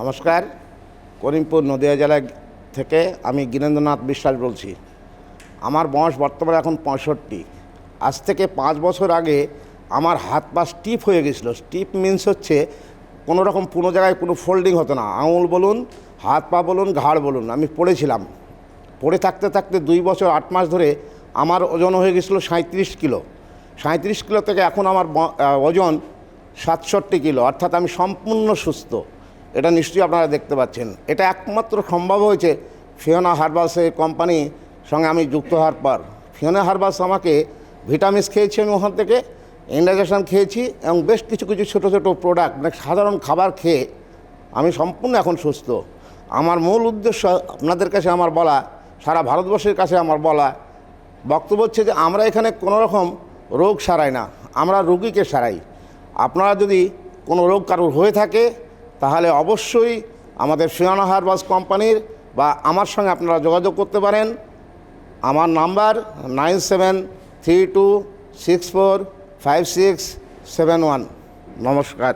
নমস্কার। করিমপুর নদিয়া জেলা থেকে আমি গিরেন্দ্রনাথ বিশ্বাস বলছি। আমার বয়স বর্তমানে এখন পঁয়ষট্টি। আজ থেকে পাঁচ বছর আগে আমার হাত পা স্টিপ হয়ে গেছিল। স্টিপ মিন্স হচ্ছে কোনো রকম কোনো জায়গায় কোনো ফোল্ডিং হতো না। আঙুল বলুন, হাত পা বলুন, ঘাড় বলুন, আমি পড়েছিলাম। পড়ে থাকতে থাকতে দুই বছর আট মাস ধরে আমার ওজন হয়ে গেছিল সাঁত্রিশ কিলো। সাঁত্রিশ কিলো থেকে এখন আমার ওজন সাতষট্টি কিলো। অর্থাৎ আমি সম্পূর্ণ সুস্থ। এটা নিশ্চয়ই আপনারা দেখতে পাচ্ছেন। এটা একমাত্র সম্ভব হয়েছে ফিওনা হার্বালসের কোম্পানি সঙ্গে আমি যুক্ত হওয়ার পর। ফিওনা হার্বালস আমাকে ভিটামিনস খেয়েছি আমি ওখান থেকে ইন্ডাইজেশন খেয়েছি এবং বেশ কিছু কিছু ছোটো ছোটো প্রোডাক্ট মানে সাধারণ খাবার খেয়ে আমি সম্পূর্ণ এখন সুস্থ। আমার মূল উদ্দেশ্য আপনাদের কাছে আমার বলা, সারা ভারতবর্ষের কাছে আমার বলা, বক্তব্য হচ্ছে যে আমরা এখানে কোনো রকম রোগ সারাই না, আমরা রোগীকে সারাই। আপনারা যদি কোনো রোগ কারোর হয়ে থাকে তাহলে অবশ্যই আমাদের সুয়ানা হারবাস কোম্পানির বা আমার সঙ্গে আপনারা যোগাযোগ করতে পারেন। আমার number nine seven three two six four five six seven one. নমস্কার।